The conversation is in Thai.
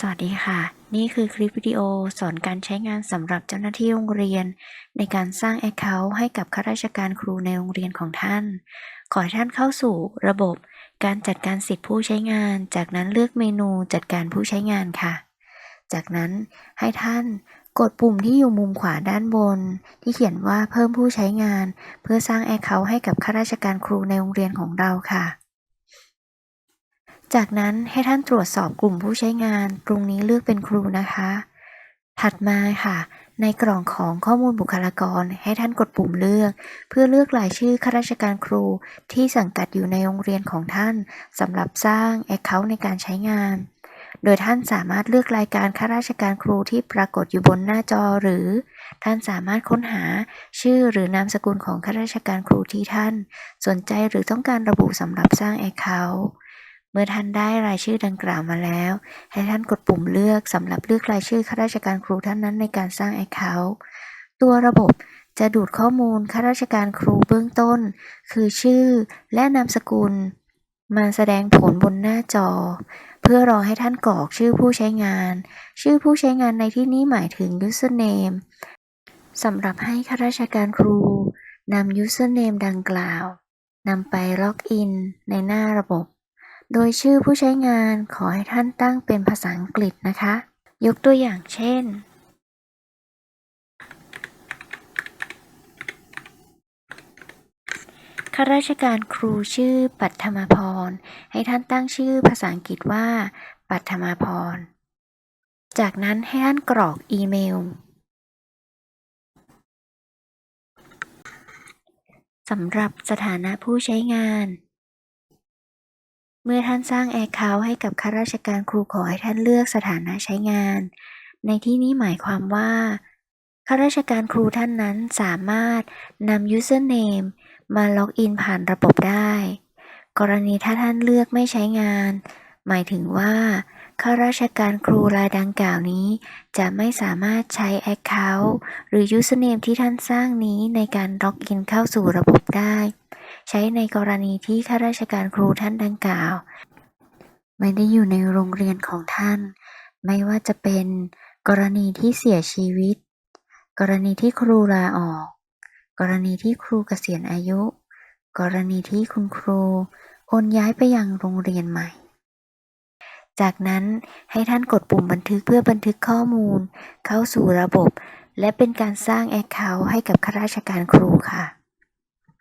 สวัสดีค่ะ นี่คือคลิปวิดีโอสอนการใช้งานสำหรับเจ้าหน้าที่โรงเรียน ในการสร้าง Account ให้กับข้าราชการครูในโรงเรียนของท่าน ขอให้ท่านเข้าสู่ระบบการจัดการสิทธิผู้ใช้งาน จากนั้นเลือกเมนูจัดการผู้ใช้งานค่ะ จากนั้นให้ท่านกดปุ่มที่อยู่มุมขวาด้านบน ที่เขียนว่าเพิ่มผู้ใช้งาน เพื่อสร้าง Account ให้กับข้าราชการครูในโรงเรียนของเราค่ะ จากนั้นให้ท่านตรวจสอบกลุ่มผู้ใช้งาน ตรงนี้เลือกเป็นครูนะคะ ถัดมาค่ะ ในกล่องของข้อมูลบุคลากร ให้ท่านกดปุ่มเลือก เพื่อเลือกรายชื่อข้าราชการครู ที่สังกัดอยู่ในโรงเรียนของท่านสำหรับสร้าง Account ในการใช้งาน โดยท่านสามารถเลือกรายการข้าราชการครูที่ปรากฏอยู่บนหน้าจอหรือ ท่านสามารถค้นหาชื่อหรือนามสกุลของข้าราชการครูที่ท่าน สนใจหรือต้องการระบุสำหรับสร้าง Account มื่อท่านได้รายชื่อดังกล่าวมาแล้ว ให้ท่านกดปุ่มเลือกสำหรับเลือกรายชื่อข้าราชการครูท่านนั้นในการสร้าง Account ตัวระบบจะดูดข้อมูลข้าราชการครูเบื้องต้น คือชื่อและนามสกุล มาแสดงผลบนหน้าจอ เพื่อรอให้ท่านกรอกชื่อผู้ใช้งาน ชื่อผู้ใช้งานในที่นี้หมายถึง username สำหรับให้ข้าราชการครูนำ username ดังกล่าวนำไปล็อกอินในหน้าระบบ โดยชื่อผู้ใช้งานขอให้ท่านตั้งเป็นภาษาอังกฤษนะคะ ยกตัวอย่างเช่น ข้าราชการครูชื่อปัทมาพร ให้ท่านตั้งชื่อภาษาอังกฤษว่า ปัทมาพร จากนั้นให้ท่านกรอกอีเมลสำหรับสถานะผู้ใช้งาน เมื่อท่านสร้าง Account ให้กับข้าราชการครูขอให้ท่านเลือกสถานะใช้งาน ในที่นี้หมายความว่าข้าราชการครูท่านนั้นสามารถนำ username มาล็อกอินผ่านระบบได้ กรณีถ้าท่านเลือกไม่ใช้งาน หมายถึงว่าข้าราชการครูรายดังกล่าวนี้ จะไม่สามารถใช้ Account หรือ username ที่ท่านสร้างนี้ในการล็อกอินเข้าสู่ระบบได้ ใช้ในกรณีที่ข้าราชการครูท่านดังกล่าว ไม่ได้อยู่ในโรงเรียนของท่าน ไม่ว่าจะเป็นกรณีที่เสียชีวิต กรณีที่ครูลาออก กรณีที่ครูเกษียณอายุ กรณีที่คุณครูโอนย้ายไปยังโรงเรียนใหม่ จากนั้นให้ท่านกดปุ่มบันทึกเพื่อบันทึกข้อมูล เข้าสู่ระบบ และเป็นการสร้าง Account ให้กับข้าราชการครูค่ะ